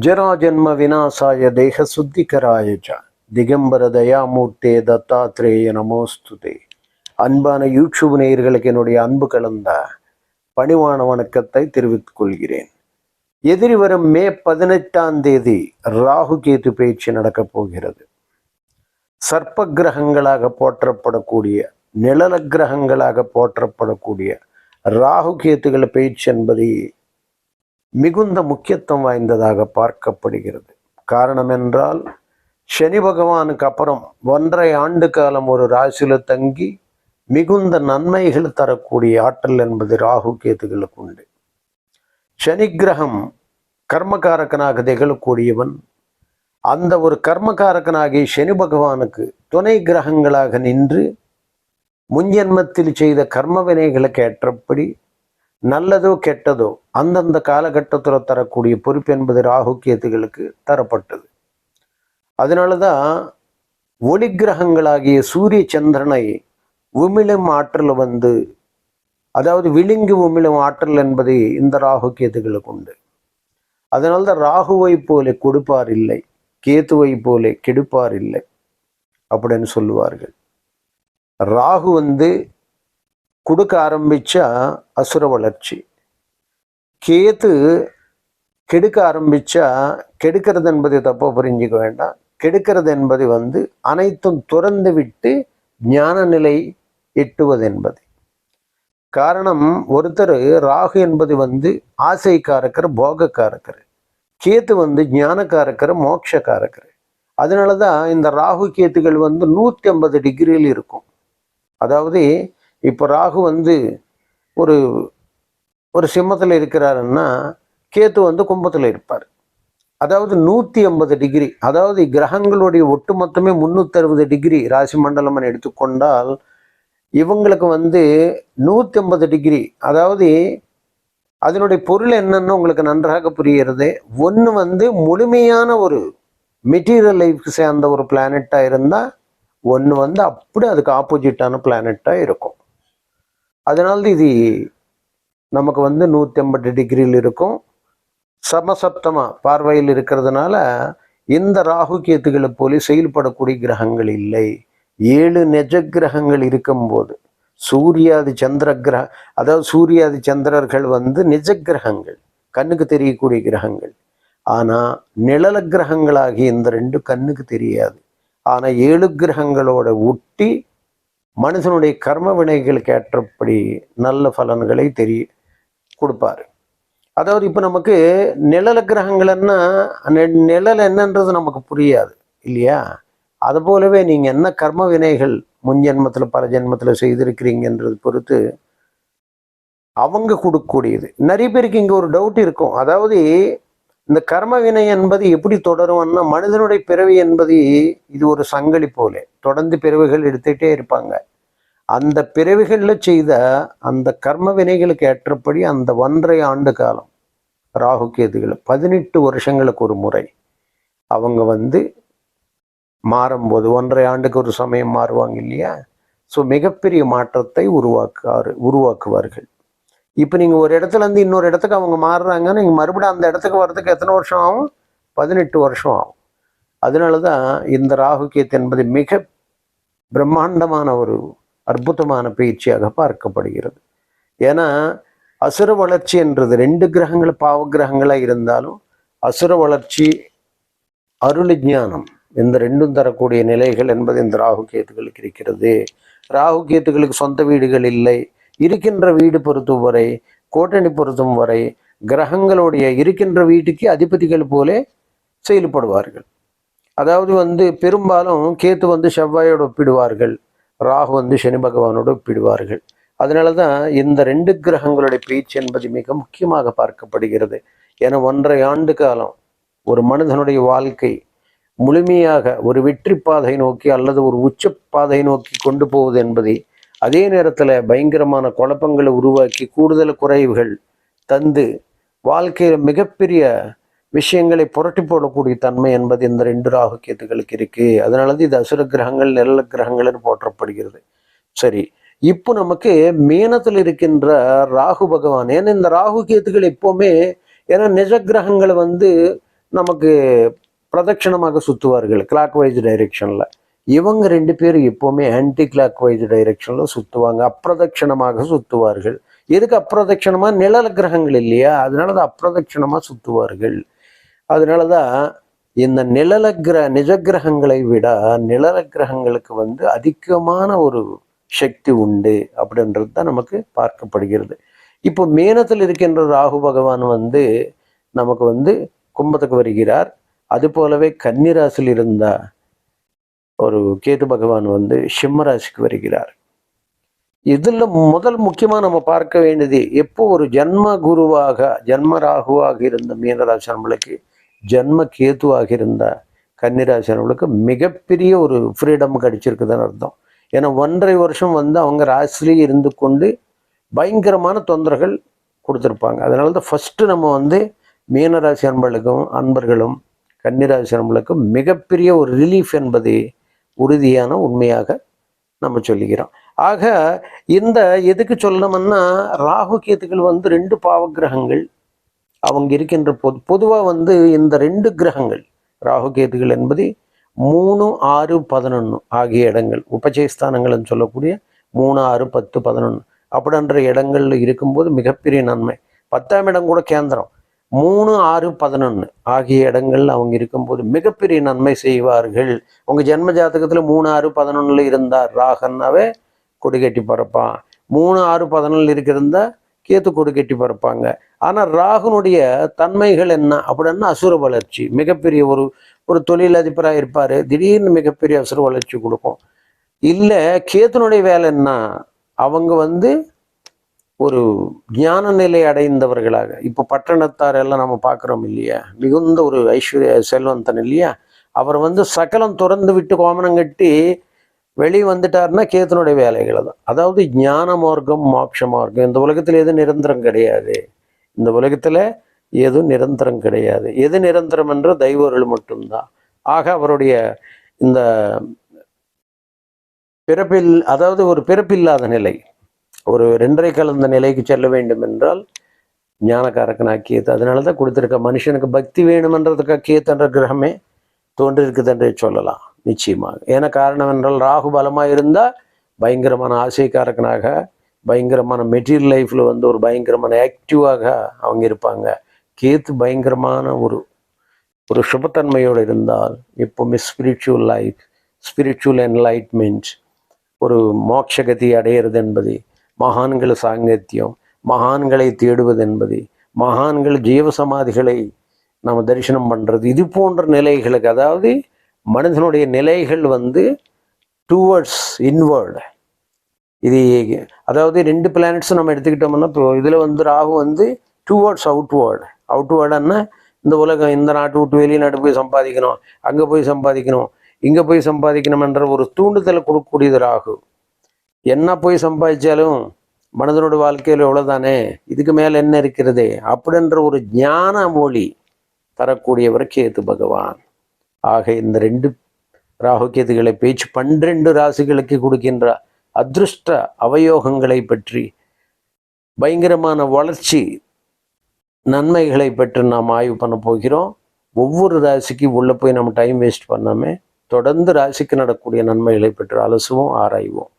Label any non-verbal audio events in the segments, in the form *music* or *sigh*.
ஜராஜன்ம விநாசாய தேக சுத்திகராயஜா திகம்பர தயாமூர்த்தே தத்தாத்ரேய நமோஸ்துதே அன்பான யூடியூப் நேயர்களுக்கு என்னுடைய அன்பு கலந்த பணிவான வணக்கத்தை தெரிவித்துக் கொள்கிறேன் எதிரி வரும் மே பதினெட்டாம் தேதி ராகு கேது பேச்சு நடக்கப் போகிறது. சர்ப்ப கிரகங்களாக போற்றப்படக்கூடிய நிழல கிரகங்களாக போற்றப்படக்கூடிய ராகு கேத்துகள பேச்சு என்பது மிகுந்த முக்கியத்துவம் வாய்ந்ததாக பார்க்கப்படுகிறது. காரணம் என்றால் சனி பகவானுக்கு அப்புறம் ஒன்றரை ஆண்டு காலம் ஒரு ராசியில் தங்கி மிகுந்த நன்மைகள் தரக்கூடிய ஆற்றல் என்பது ராகு கேத்துகளுக்கு உண்டு. சனி கிரகம் கர்மகாரகனாக திகழக்கூடியவன் அந்த ஒரு கர்மகாரகனாகிய சனி பகவானுக்கு துணை கிரகங்களாக நின்று முன்ஜென்மத்தில் செய்த கர்ம வினைகளுக்கு ஏற்றபடி நல்லதோ கெட்டதோ அந்தந்த காலகட்டத்தில் தரக்கூடிய பொறுப்பு என்பது ராகு கேத்துகளுக்கு தரப்பட்டது. அதனால தான் ஒளி கிரகங்களாகிய சூரிய சந்திரனை உமிழும் ஆற்றல் வந்து அதாவது விழுங்கி உமிழும் ஆற்றல் என்பது இந்த ராகு கேத்துகளுக்கு உண்டு. அதனால்தான் ராகுவை போல கொடுப்பார் இல்லை கேத்துவை போல கெடுப்பார் இல்லை அப்படின்னு சொல்லுவார்கள். ராகு வந்து கொடுக்க ஆரம்பிச்சா அசுர வளர்ச்சி. கேத்து கெடுக்க ஆரம்பிச்சா கெடுக்கிறது என்பதை தப்பா புரிஞ்சுக்க வேண்டாம். கெடுக்கிறது என்பது வந்து அனைத்தும் துறந்து விட்டு ஞான நிலை எட்டுவது என்பது. காரணம் ஒருத்தர் ராகு என்பது வந்து ஆசைக்காரக்கர் போகக்காரக்கர். கேத்து வந்து ஞானக்காரக்கர் மோட்சக்காரக்கர். அதனால தான் இந்த ராகு கேத்துகள் வந்து நூற்றி ஐம்பது டிகிரியில் இருக்கும். அதாவது இப்போ ராகு வந்து ஒரு ஒரு சிம்மத்தில் இருக்கிறாருன்னா கேத்து வந்து கும்பத்தில் இருப்பார். அதாவது நூற்றி ஐம்பது டிகிரி அதாவது கிரகங்களுடைய ஒட்டுமொத்தமே முந்நூற்றறுபது டிகிரி ராசி மண்டலம் எடுத்துக்கொண்டால் இவங்களுக்கு வந்து நூற்றி ஐம்பது டிகிரி அதாவது அதனுடைய பொருள் என்னன்னு உங்களுக்கு நன்றாக புரிகிறது. ஒன்று வந்து முழுமையான ஒரு மெட்டீரியல் லைஃப்க்கு சேர்ந்த ஒரு பிளானட்டாக இருந்தால் ஒன்று வந்து அப்படி அதுக்கு ஆப்போசிட்டான பிளானட்டாக இருக்கும். அதனால இது நமக்கு வந்து நூற்றி ஐம்பது டிகிரியில் இருக்கும். சமசப்தமாக பார்வையில் இருக்கிறதுனால இந்த ராகு கேத்துகளை போல செயல்படக்கூடிய கிரகங்கள் இல்லை. ஏழு நெஜ கிரகங்கள் இருக்கும்போது சூரியாதி சந்திர கிரக அதாவது சூரியாதி சந்திரர்கள் வந்து நிஜ கிரகங்கள் கண்ணுக்கு தெரியக்கூடிய கிரகங்கள். ஆனால் நிழல கிரகங்களாகி இந்த ரெண்டு கண்ணுக்கு தெரியாது. ஆனால் ஏழு கிரகங்களோட ஒட்டி மனுஷனுடைய கர்ம வினைகளுக்கு ஏற்றபடி நல்ல பலன்களை தெரிய கொடுப்பாரு. அதாவது இப்போ நமக்கு நிழல கிரகங்கள்னா நெ- நிழல் என்னன்றது நமக்கு புரியாது இல்லையா? அது போலவே நீங்கள் என்ன கர்ம வினைகள் முன் ஜென்மத்தில் பல ஜென்மத்தில் செய்திருக்கிறீங்கன்றது பொறுத்து அவங்க கொடுக்கக்கூடியது. நிறைய பேருக்கு இங்கே ஒரு டவுட் இருக்கும். அதாவது இந்த கர்ம வினை என்பது எப்படி தொடரும்னா மனிதனுடைய பிறவி என்பது இது ஒரு சங்கலி போல. தொடர்ந்து பிறவிகள் எடுத்துகிட்டே இருப்பாங்க. அந்த பிறவிகளில் செய்த அந்த கர்ம வினைகளுக்கு ஏற்றபடி அந்த ஒன்றரை ஆண்டு காலம் ராகு கேதுகள் பதினெட்டு வருஷங்களுக்கு ஒரு முறை அவங்க வந்து மாறும்போது ஒன்றரை ஆண்டுக்கு ஒரு சமயம் மாறுவாங்க இல்லையா? ஸோ மிகப்பெரிய மாற்றத்தை உருவாக்குவார் உருவாக்குவார்கள். இப்போ நீங்கள் ஒரு இடத்துல இருந்து இன்னொரு இடத்துக்கு அவங்க மாறுறாங்கன்னா நீங்கள் மறுபடியும் அந்த இடத்துக்கு வர்றதுக்கு எத்தனை வருஷம் ஆகும்? பதினெட்டு வருஷம் ஆகும். அதனால தான் இந்த ராகு என்பது மிக பிரம்மாண்டமான ஒரு அற்புதமான பயிற்சியாக பார்க்கப்படுகிறது. ஏன்னா அசுர வளர்ச்சி என்றது ரெண்டு கிரகங்கள் பாவ கிரகங்களாக இருந்தாலும் அசுர வளர்ச்சி அருள் ஞானம் இந்த ரெண்டும் தரக்கூடிய நிலைகள் என்பது இந்த ராகு கேத்துகளுக்கு இருக்கிறது. ராகு கேத்துகளுக்கு சொந்த வீடுகள் இல்லை. இருக்கின்ற வீடு பொறுத்தும் வரை கோட்டணி பொருத்தும் வரை கிரகங்களுடைய இருக்கின்ற வீட்டுக்கு அதிபதிகள் போலே செயல்படுவார்கள். அதாவது வந்து பெரும்பாலும் கேத்து வந்து செவ்வாயோடு ஒப்பிடுவார்கள் ராகு வந்து சனி பகவானோடு ஒப்பிடுவார்கள். அதனால தான் இந்த ரெண்டு கிரகங்களுடைய பேச்சு என்பது மிக முக்கியமாக பார்க்கப்படுகிறது. என ஒன்றரை ஆண்டு காலம் ஒரு மனிதனுடைய வாழ்க்கை முழுமையாக ஒரு வெற்றி பாதை நோக்கி அல்லது ஒரு உச்ச பாதை நோக்கி கொண்டு போவது என்பதை அதே நேரத்தில் பயங்கரமான குழப்பங்களை உருவாக்கி கூடுதல் குறைவுகள் தந்து வாழ்க்கையில் மிகப்பெரிய விஷயங்களை புரட்டி போடக்கூடிய தன்மை என்பது இந்த ரெண்டு ராகு கேத்துகளுக்கு இருக்குது அதனால தான் இது அசுர கிரகங்கள் நிழல கிரகங்கள்னு போற்றப்படுகிறது. சரி இப்போ நமக்கு மீனத்தில் இருக்கின்ற ராகு பகவான் ஏன்னா இந்த ராகு கேத்துகள் எப்போவுமே ஏன்னா நிஜ கிரகங்களை வந்து நமக்கு பிரதட்சணமாக சுற்றுவார்கள் கிளாக் வைஸ் டைரக்ஷனில் இவங்க ரெண்டு பேரும் எப்போவுமே ஆன்டி கிளாக் வைஸ் டைரெக்ஷன்ல சுற்றுவாங்க அப்பிரதட்சணமாக சுற்றுவார்கள் எதுக்கு அப்பிரதட்சணமா? நிழல் கிரகங்கள் இல்லையா? அதனால தான் அப்ரதட்சணமாக சுற்றுவார்கள் அதனால தான் இந்த நிழல கிர நிஜ கிரகங்களை விட நிழல கிரகங்களுக்கு வந்து அதிகமான ஒரு சக்தி உண்டு அப்படின்றது தான் நமக்கு பார்க்கப்படுகிறது. இப்போ மேனத்தில் இருக்கின்ற ராகு பகவான் வந்து நமக்கு வந்து கும்பத்துக்கு வருகிறார். அது போலவே கன்னிராசில் இருந்தால் ஒரு கேது பகவான் வந்து சிம்மராசிக்கு வருகிறார். இதில் முதல் முக்கியமா நம்ம பார்க்க வேண்டியது எப்போ ஒரு ஜென்ம குருவாக ஜென்ம ராகுவாக இருந்த மீனராசி நம்மளுக்கு ஜென்ம கேதுவாக இருந்த கன்னிராசி நம்மளுக்கு மிகப்பெரிய ஒரு ஃப்ரீடம் கிடைச்சிருக்குதுன்னு அர்த்தம். ஏன்னா ஒன்றரை வருஷம் வந்து அவங்க ராசிலேயே இருந்து கொண்டு பயங்கரமான தொந்தரவுகள் கொடுத்துருப்பாங்க. அதனால தான் ஃபஸ்ட்டு நம்ம வந்து மீனராசி அன்பர்களுக்கும் அன்பர்களும் கன்னிராசி அன்பர்களுக்கும் மிகப்பெரிய ஒரு ரிலீஃப் என்பது உறுதியான உண்மையாக நம்ம சொல்லிக்கிறோம் ஆக இந்த எதுக்கு சொல்லணும்னா ராகு கேத்துக்கள் வந்து ரெண்டு பாவகிரகங்கள் அவங்க இருக்கின்ற பொது பொதுவாக வந்து இந்த ரெண்டு கிரகங்கள் ராகு கேத்துகள் என்பது மூணு ஆறு பதினொன்று ஆகிய இடங்கள். உபஜயஸ்தானங்கள்னு சொல்லக்கூடிய மூணு ஆறு பத்து பதினொன்று அப்படின்ற இடங்கள்ல இருக்கும்போது மிகப்பெரிய நன்மை. பத்தாம் இடம் கூட கேந்திரம். மூணு ஆறு பதினொன்று ஆகிய இடங்கள்ல அவங்க இருக்கும்போது மிகப்பெரிய நன்மை செய்வார்கள். உங்கள் ஜென்ம ஜாதகத்தில் மூணு ஆறு பதினொன்றில் இருந்தார் ராகன்னாவே கொடி கட்டி பறப்பான். மூணு ஆறு பதினொன்றில் இருக்கிறதா கேத்து கொடி கட்டி பறப்பாங்க. ஆனால் ராகுனுடைய தன்மைகள் என்ன அப்படின்னா அசுர வளர்ச்சி. மிகப்பெரிய ஒரு ஒரு தொழிலதிபராக இருப்பார். திடீர்னு மிகப்பெரிய அசுர வளர்ச்சி கொடுக்கும். இல்லை கேத்துனுடைய வேலை என்ன? அவங்க வந்து ஒரு ஞான நிலை அடைந்தவர்களாக. இப்போ பட்டணத்தார் எல்லாம் நம்ம பார்க்குறோம் இல்லையா? மிகுந்த ஒரு ஐஸ்வர்ய செல்வந்தன் இல்லையா? அவர் வந்து சகலம் திறந்து விட்டு கோமனம் கட்டி வெளியே வந்துட்டாருன்னா கேத்தனுடைய வேலைகளை தான் அதாவது ஞான மார்க்கம் மோட்ச மார்க்கம் இந்த உலகத்தில் எது நிரந்தரம் கிடையாது. இந்த உலகத்தில் எதுவும் நிரந்தரம் கிடையாது. எது நிரந்தரம் என்ற தெய்வர்கள் மட்டும்தான். ஆக அவருடைய இந்த பிறப்பில் அதாவது ஒரு பிறப்பில்லாத நிலை. ஒரு ரெண்டரை கலந்த நிலைக்கு செல்ல வேண்டும் என்றால் ஞானக்காரக்கனாக கேத்து அதனால தான் கொடுத்துருக்க மனுஷனுக்கு பக்தி வேணுமென்றதுக்காக கேத்துன்ற கிரகமே தோன்றிருக்குது என்றே சொல்லலாம். நிச்சயமாக. ஏன்னா காரணம் என்றால் ராகு பலமாக இருந்தால் பயங்கரமான ஆசைக்காரக்கனாக பயங்கரமான மெட்டீரியல் லைஃப்பில் வந்து ஒரு பயங்கரமான ஆக்டிவாக அவங்க இருப்பாங்க. கேத்து பயங்கரமான ஒரு ஒரு சுபத்தன்மையோடு இருந்தால் எப்போவுமே ஸ்பிரிச்சுவல் லைஃப் ஸ்பிரிச்சுவல் என்லைட்மெண்ட் ஒரு மோட்சகதி அடையிறது என்பது மகான்கள் சாங்கத்தியம் மகான்களை தேடுவது என்பது மகான்கள் ஜீவ சமாதிகளை நம்ம தரிசனம் பண்ணுறது இது போன்ற நிலைகளுக்கு அதாவது மனிதனுடைய நிலைகள் வந்து டூவர்ட்ஸ் இன்வேர்டு இது அதாவது ரெண்டு பிளானட்ஸும் நம்ம எடுத்துக்கிட்டோம்னா இப்போ இதில் வந்து ராகு வந்து டூவர்ட்ஸ் அவுட்வேர்டு அவுட்வேர்டுன்னா இந்த உலகம் இந்த நாட்டு விட்டு வெளிநாட்டு போய் சம்பாதிக்கணும் அங்கே போய் சம்பாதிக்கணும் இங்கே போய் சம்பாதிக்கணும்ன்ற ஒரு தூண்டுதலை கொடுக்கக்கூடியது ராகு. என்ன போய் சம்பாதிச்சாலும் மனிதனோட வாழ்க்கையில் எவ்வளோதானே இதுக்கு மேலே என்ன இருக்கிறது? அப்படின்ற ஒரு ஞான மொழி தரக்கூடியவர் கேது பகவான்? ஆக இந்த ரெண்டு ராகு கேதுகளை பேச்சு பன்னிரண்டு ராசிகளுக்கு கொடுக்கின்ற அதிருஷ்ட அவயோகங்களை பற்றி பயங்கரமான வளர்ச்சி நன்மைகளை பற்றி நாம் ஆய்வு பண்ண போகிறோம். ஒவ்வொரு ராசிக்கு உள்ளே போய் நம்ம டைம் வேஸ்ட் பண்ணாமல் தொடர்ந்து ராசிக்கு நடக்கக்கூடிய நன்மைகளை பற்றி அலசுவோம் ஆராய்வோம்.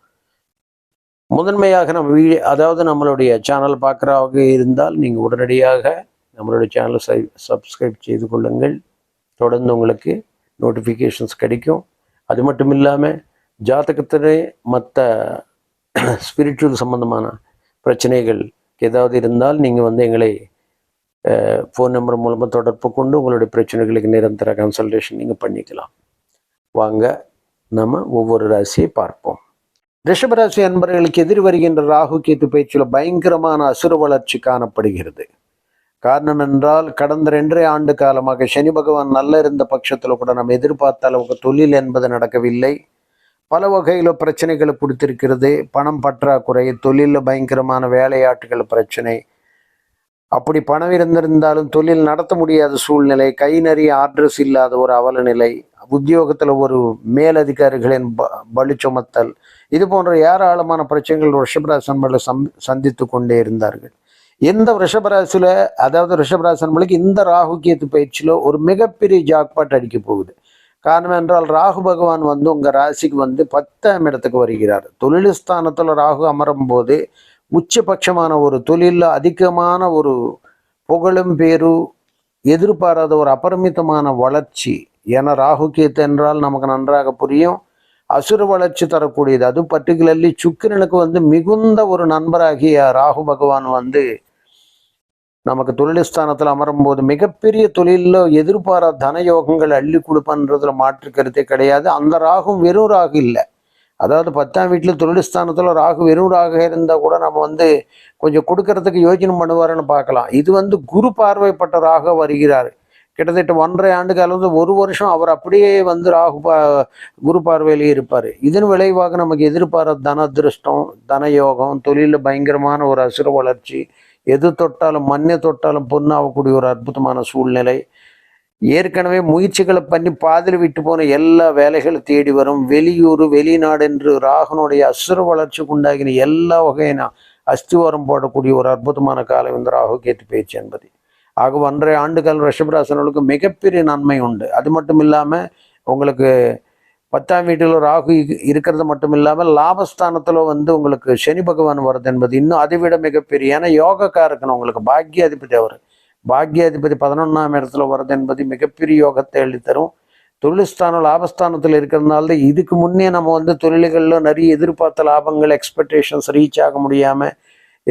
முதன்மையாக நம்ம வீ அதாவது நம்மளுடைய சேனல் பார்க்குறவங்க இருந்தால் நீங்கள் உடனடியாக நம்மளுடைய சேனலை சை சப்ஸ்கிரைப் செய்து கொள்ளுங்கள். தொடர்ந்து உங்களுக்கு நோட்டிஃபிகேஷன்ஸ் கிடைக்கும். அது மட்டும் இல்லாமல் ஜாதகத்திலே மற்ற ஸ்பிரிச்சுவல் *clears throat* சம்பந்தமான பிரச்சனைகள் ஏதாவது இருந்தால் நீங்கள் வந்து எங்களை ஃபோன் நம்பர் மூலமாக தொடர்பு கொண்டு உங்களுடைய பிரச்சனைகளுக்கு நிரந்தர கன்சல்டேஷன் நீங்கள் பண்ணிக்கலாம். வாங்க நம்ம ஒவ்வொரு ராசியை பார்ப்போம். ரிஷபராசி அன்பர்களுக்கு எதிர் வருகின்ற ராகு கேத்து பயிற்சியில் பயங்கரமான அசுர வளர்ச்சி காணப்படுகிறது. காரணம் என்றால் கடந்த ரெண்டரை ஆண்டு காலமாக சனி பகவான் நல்ல இருந்த பட்சத்தில் கூட நம்ம எதிர்பார்த்த அளவுக்கு தொழில் என்பது நடக்கவில்லை. பல வகையில் பிரச்சனைகளை கொடுத்திருக்கிறது பணம் பற்றாக்குறை தொழிலில் பயங்கரமான வேலையாட்டுகள் பிரச்சனை. அப்படி பணம் இருந்திருந்தாலும் தொழில் நடத்த முடியாத சூழ்நிலை கை நிறைய ஆர்டர்ஸ் இல்லாத ஒரு அவல நிலை உத்தியோகத்தில் ஒரு மேலதிகாரிகளின் ப பலி சுமத்தல் இது போன்ற ஏராளமான பிரச்சனைகள் ரிஷபராசன்மலை சம் சந்தித்து கொண்டே இருந்தார்கள். இந்த ரிஷபராசியில் அதாவது ரிஷபராசன்மலைக்கு இந்த ராகு கேத்து பயிற்சியில் ஒரு மிகப்பெரிய ஜாக்பாட் அடிக்க போகுது. காரணம் என்றால் ராகு பகவான் வந்து உங்கள் ராசிக்கு வந்து பத்தாம் இடத்துக்கு வருகிறார். தொழில் ஸ்தானத்தில் ராகு அமரும் போது உச்சபட்சமான ஒரு தொழிலில் அதிகமான ஒரு புகழும் பேரு எதிர்பாராத ஒரு அபரிமிதமான வளர்ச்சி ஏன்னா ராகு கேத்து என்றால் நமக்கு நன்றாக புரியும். அசுர வளர்ச்சி தரக்கூடியது. அது பர்டிகுலர்லி சுக்கிரனுக்கு வந்து மிகுந்த ஒரு நண்பராகிய ராகு பகவான் வந்து நமக்கு தொழிலஸ்தானத்தில் அமரும் போது மிகப்பெரிய தொழிலில் எதிர்பாரா தன யோகங்கள் அள்ளி கொடுப்பன்றதுல மாற்று கருத்தே கிடையாது. அந்த ராகும் வெறும் ராகு இல்லை. அதாவது பத்தாம் வீட்டில் தொழிலஸ்தானத்தில் ராகு வெறும் ராக இருந்தால் கூட நம்ம வந்து கொஞ்சம் கொடுக்கறதுக்கு யோஜனை பண்ணுவாருன்னு பார்க்கலாம். இது வந்து குரு பார்வைப்பட்ட ராக வருகிறார். கிட்டத்தட்ட ஒன்றரை ஆண்டு காலம் வந்து ஒரு வருஷம் அவர் அப்படியே வந்து ராகு பா குரு பார்வையிலே இருப்பார். இதன் விளைவாக நமக்கு எதிர்பாராத தன அதிருஷ்டம் தனயோகம் தொழிலில் பயங்கரமான ஒரு அசுர வளர்ச்சி எது தொட்டாலும் மண்ணை தொட்டாலும் பொண்ணாகக்கூடிய ஒரு அற்புதமான சூழ்நிலை. ஏற்கனவே முயற்சிகளை பண்ணி பாதில் விட்டு போன எல்லா வேலைகளும் தேடி வரும் வெளியூர் வெளிநாடு என்று ராகனுடைய அசுர வளர்ச்சிக்கு உண்டாகின எல்லா வகையான அஸ்திவாரம் போடக்கூடிய ஒரு அற்புதமான காலம் இந்த ராகு கேத்து பேச்சு என்பது. ஆக ஒன்றரை ஆண்டுகள் ரிஷபராசனர்களுக்கு மிகப்பெரிய நன்மை உண்டு. அது மட்டும் இல்லாமல் உங்களுக்கு பத்தாம் வீட்டில் ராகு இருக்கிறது மட்டும் இல்லாமல் லாபஸ்தானத்தில் வந்து உங்களுக்கு சனி பகவான் வருது என்பது இன்னும் அதை விட மிகப்பெரிய. ஏன்னா யோகக்காரக்கணும் உங்களுக்கு. பாக்யாதிபதி அவர். பாக்யாதிபதி பதினொன்றாம் இடத்துல வருது என்பது மிகப்பெரிய யோகத்தை எழுதித்தரும் தொழில்ஸ்தானம் லாபஸ்தானத்தில் இருக்கிறதுனால தான் இதுக்கு முன்னே நம்ம வந்து தொழில்களில் நிறைய எதிர்பார்த்த லாபங்கள் எக்ஸ்பெக்டேஷன்ஸ் ரீச் ஆக முடியாமல்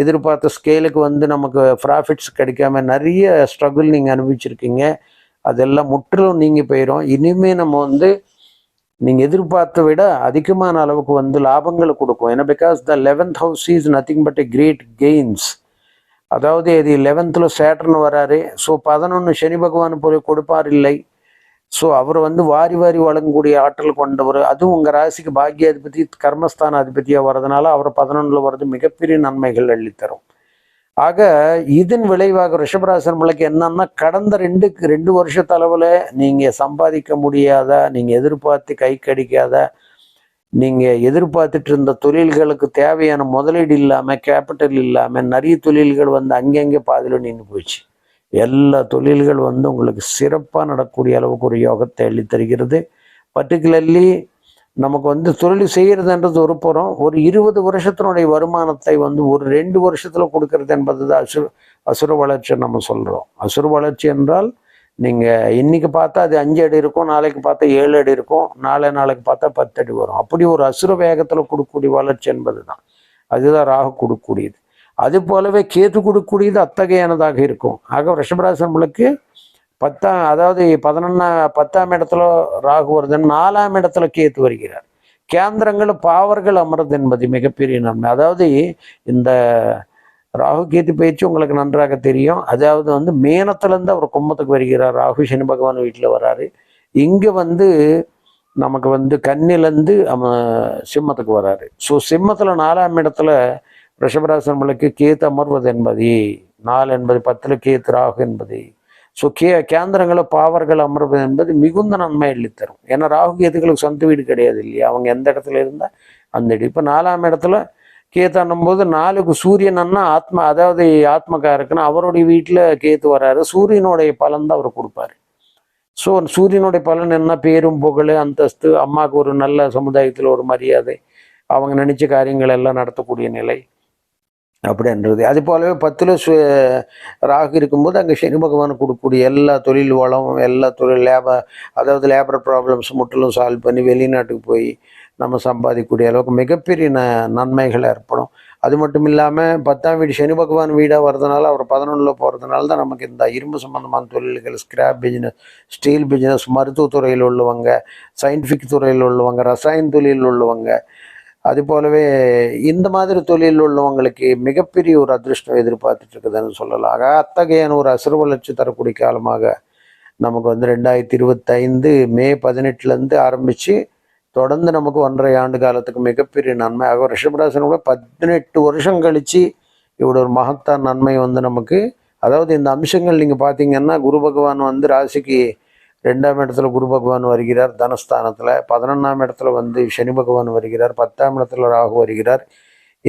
எதிர்பார்த்த ஸ்கேலுக்கு வந்து நமக்கு ப்ராஃபிட்ஸ் கிடைக்காம நிறைய ஸ்ட்ரகிள் நீங்கள் அனுபவிச்சிருக்கீங்க. அதெல்லாம் முற்றிலும் நீங்கி போயிடும் இனிமே நம்ம வந்து நீங்கள் எதிர்பார்த்த விட அதிகமான அளவுக்கு வந்து லாபங்களை கொடுக்கும். ஏன்னா because the eleventh house is nothing but a great gains அதாவது இது லெவன்த்தில் சேட்டர்னு வராரு. ஸோ பதினொன்று சனி பகவான் போய் கொடுப்பார் இல்லை. ஸோ அவர் வந்து வாரி வாரி வழங்கக்கூடிய ஆற்றல் கொண்டவர். அதுவும் உங்கள் ராசிக்கு பாக்கியாதிபதி கர்மஸ்தான அதிபதியாக வர்றதுனால அவர் பதினொன்றில் வர்றது மிகப்பெரிய நன்மைகள் அள்ளித்தரும். ஆக இதன் விளைவாக ரிஷபராசன் என்னன்னா கடந்த ரெண்டு ரெண்டு வருஷத்தளவில் நீங்கள் சம்பாதிக்க முடியாத நீங்கள் எதிர்பார்த்து கை கடிக்காத நீங்கள் எதிர்பார்த்துட்டு இருந்த தொழில்களுக்கு தேவையான முதலீடு இல்லாமல் கேபிட்டல் இல்லாமல் நிறைய தொழில்கள் வந்து அங்கங்கே பாதியில் நின்று போச்சு. எல்லா தொழில்கள் வந்து உங்களுக்கு சிறப்பாக நடக்கக்கூடிய அளவுக்கு ஒரு யோகத்தை அள்ளித்தருகிறது பர்டிகுலர்லி நமக்கு வந்து தொழில் செய்கிறதுன்றது ஒரு புறம் ஒரு இருபது வருஷத்தினுடைய வருமானத்தை வந்து ஒரு ரெண்டு வருஷத்தில் கொடுக்கறது என்பது தான் அசுர அசுர வளர்ச்சி நம்ம சொல்கிறோம் அசுர வளர்ச்சி என்றால் நீங்கள் இன்றைக்கி பார்த்தா அது அஞ்சு அடி இருக்கும் நாளைக்கு பார்த்தா ஏழு அடி இருக்கும் நாளை நாளைக்கு பார்த்தா பத்து அடி வரும். அப்படி ஒரு அசுர வேகத்தில் கொடுக்கக்கூடிய வளர்ச்சி என்பது தான் அதுதான் ராகு கொடுக்கக்கூடியது. அது போலவே கேத்து கொடுக்கக்கூடியது அத்தகையானதாக இருக்கும். ஆக ரிஷபராசன்களுக்கு பத்தாம் அதாவது பதினொன்னா பத்தாம் இடத்துல ராகு வருதுன்னு நாலாம் இடத்துல கேத்து வருகிறார். கேந்திரங்கள் பாவர்கள் அமர்றது என்பது மிகப்பெரிய நன்மை. அதாவது இந்த ராகு கேத்து பயிற்சி உங்களுக்கு நன்றாக தெரியும். அதாவது வந்து மேனத்திலேருந்து அவர் கும்பத்துக்கு வருகிறார். ராகு சனி பகவான் வீட்டில் வராரு. இங்கே வந்து நமக்கு வந்து கண்ணிலேருந்து அவன் சிம்மத்துக்கு வராரு. ஸோ சிம்மத்தில் நாலாம் இடத்துல ரிஷபராசன்களுக்கு கீத் அமர்வது என்பது நாள் என்பது பத்தில் கீத் ராகு என்பது. ஸோ கே கேந்திரங்களை பாவர்கள் அமர்வது என்பது மிகுந்த நன்மை அள்ளித்தரும். ஏன்னா ராகு கேதுகளுக்கு சொந்த வீடு கிடையாது இல்லையா? அவங்க எந்த இடத்துல இருந்தால் அந்த இடம். இப்போ நாலாம் இடத்துல கேத்தானும் போது நாலுக்கு சூரியன் அண்ணா ஆத்மா அதாவது ஆத்மக்காருக்குன்னா அவருடைய வீட்டில் கேத்து வராரு. சூரியனுடைய பலன் தான் அவர் கொடுப்பாரு. ஸோ சூரியனுடைய பலன் என்ன? பேரும் புகழ் அந்தஸ்து அம்மாவுக்கு ஒரு நல்ல சமுதாயத்தில் ஒரு மரியாதை அவங்க நினச்ச காரியங்கள் எல்லாம் நடத்தக்கூடிய நிலை. அப்படின்றது. அது போலவே பத்தில் சு ராகு இருக்கும்போது அங்கே சனி பகவான் கொடுக்கக்கூடிய எல்லா தொழில் வளம் எல்லா தொழில் லேபர் அதாவது லேபர் ப்ராப்ளம்ஸ் முற்றிலும் சால்வ் பண்ணி வெளிநாட்டுக்கு போய் நம்ம சம்பாதிக்கக்கூடிய அளவுக்கு மிகப்பெரிய ந நன்மைகள் ஏற்படும். அது மட்டும் இல்லாமல் பத்தாம் வீடு சனி பகவான் வீடாக வர்றதுனால அவர் பதினொன்றில் போகிறதுனால தான் நமக்கு இந்த இரும்பு சம்மந்தமான தொழில்கள் ஸ்கிராப் பிஸ்னஸ் ஸ்டீல் பிஸ்னஸ் மருத்துவத்துறையில் உள்ளவங்க சயின்டிஃபிக் துறையில் உள்ளவங்க ரசாயன தொழிலில் உள்ளவங்க அது போலவே இந்த மாதிரி தொழில் உள்ளவங்களுக்கு மிகப்பெரிய ஒரு அதிர்ஷ்டம் எதிர்பார்த்துட்டு இருக்குதுன்னு சொல்லலாம். ஆக அத்தகையான ஒரு அசுர வளர்ச்சி தரக்கூடிய காலமாக நமக்கு வந்து ரெண்டாயிரத்தி இருபத்தைந்து மே பதினெட்டுலேருந்து ஆரம்பித்து தொடர்ந்து நமக்கு ஒன்றரை ஆண்டு காலத்துக்கு மிகப்பெரிய நன்மை. ஆக ரிஷபராசனோட பதினெட்டு வருஷம் கழித்து இவ்வளோ ஒரு மகத்தான நன்மை வந்து நமக்கு. அதாவது இந்த அம்சங்கள் நீங்கள் பார்த்தீங்கன்னா குரு பகவான் வந்து ராசிக்கு ரெண்டாம் இடத்துல குரு பகவான் வருகிறார் தனஸ்தானத்தில். பதினொன்றாம் இடத்துல வந்து சனி பகவான் வருகிறார் பத்தாம் இடத்துல ராகு வருகிறார்.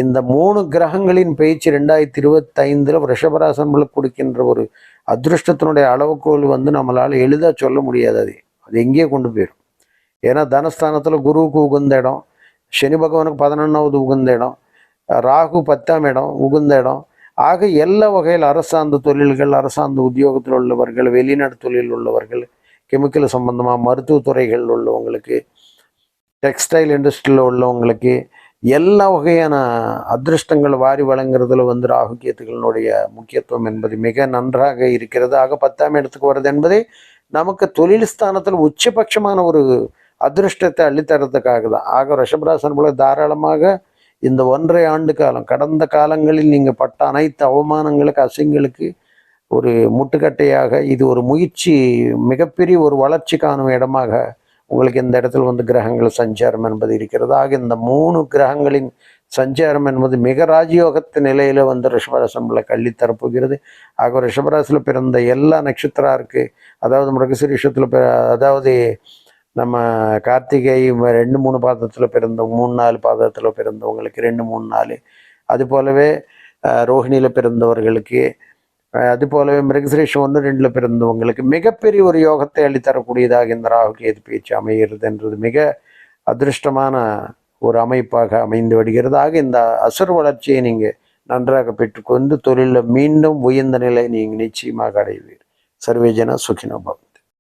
இந்த மூணு கிரகங்களின் பேச்சு ரெண்டாயிரத்தி இருபத்தைந்தில் ரிஷபராசன்களுக்கு கொடுக்கின்ற ஒரு அதிருஷ்டத்தினுடைய அளவுகோல் வந்து நம்மளால் எளிதாக சொல்ல முடியாது அது. அது எங்கேயே கொண்டு போயிடும். ஏன்னா தனஸ்தானத்தில் குருவுக்கு உகந்த இடம் சனி பகவானுக்கு பதினொன்றாவது உகந்த இடம் ராகு பத்தாம் இடம் உகந்த இடம். ஆக எல்லா வகையில் அரசாந்த தொழில்கள் அரசாந்த உத்தியோகத்தில் உள்ளவர்கள் வெளிநாடு தொழில் உள்ளவர்கள் கெமிக்கல் சம்மந்தமாக மருத்துவத்துறைகள் உள்ளவங்களுக்கு டெக்ஸ்டைல் இண்டஸ்ட்ரியில் உள்ளவங்களுக்கு எல்லா வகையான அதிர்ஷ்டங்கள் வாரி வழங்குறதுல வந்து ராகு கேத்துக்களினுடைய முக்கியத்துவம் என்பது மிக நன்றாக இருக்கிறது. ஆக பத்தாம் இடத்துக்கு வருது என்பதே நமக்கு தொழில் ஸ்தானத்தில் உச்சபட்சமான ஒரு அதிர்ஷ்டத்தை அள்ளித்தரத்துக்காக தான். ஆக ரிஷபராசன் போல தாராளமாக இந்த ஒன்றரை ஆண்டு காலம் கடந்த காலங்களில் நீங்கள் பட்ட அனைத்து அவமானங்களுக்கு அசிங்களுக்கு ஒரு முட்டுக்கட்டையாக இது ஒரு முயற்சி மிகப்பெரிய ஒரு வளர்ச்சி காணும் இடமாக உங்களுக்கு இந்த இடத்துல வந்து கிரகங்கள் சஞ்சாரம் என்பது இருக்கிறது. ஆக இந்த மூணு கிரகங்களின் சஞ்சாரம் என்பது மிக ராஜயோகத்து நிலையில் வந்து ரிஷபராசம்ல கள்ளி தரப்போகிறது. ஆக ரிஷபராசியில் பிறந்த எல்லா நட்சத்திராருக்கு அதாவது மிருகசிரீஷத்தில் பிற அதாவது நம்ம கார்த்திகை ரெண்டு மூணு பாதத்தில் பிறந்த மூணு நாலு பாதத்தில் பிறந்தவங்களுக்கு ரெண்டு மூணு நாலு. அது போலவே ரோஹிணியில் பிறந்தவர்களுக்கு அது போலவே மிருகசிரீஷம் ஒன்று ரெண்டில் பிறந்தவங்களுக்கு மிகப்பெரிய ஒரு யோகத்தை அளித்தரக்கூடியதாக இந்த ராகு கேது பேச்சு அமைகிறது என்றது மிக அதிர்ஷ்டமான ஒரு அமைப்பாக அமைந்து வருகிறது ஆக இந்த அசுர வளர்ச்சியை நீங்கள் நன்றாக பெற்றுக்கொண்டு தொழிலில் மீண்டும் உயர்ந்த நிலை நீங்கள் நிச்சயமாக அடைவீர். சர்வேஜன சுகினோபம்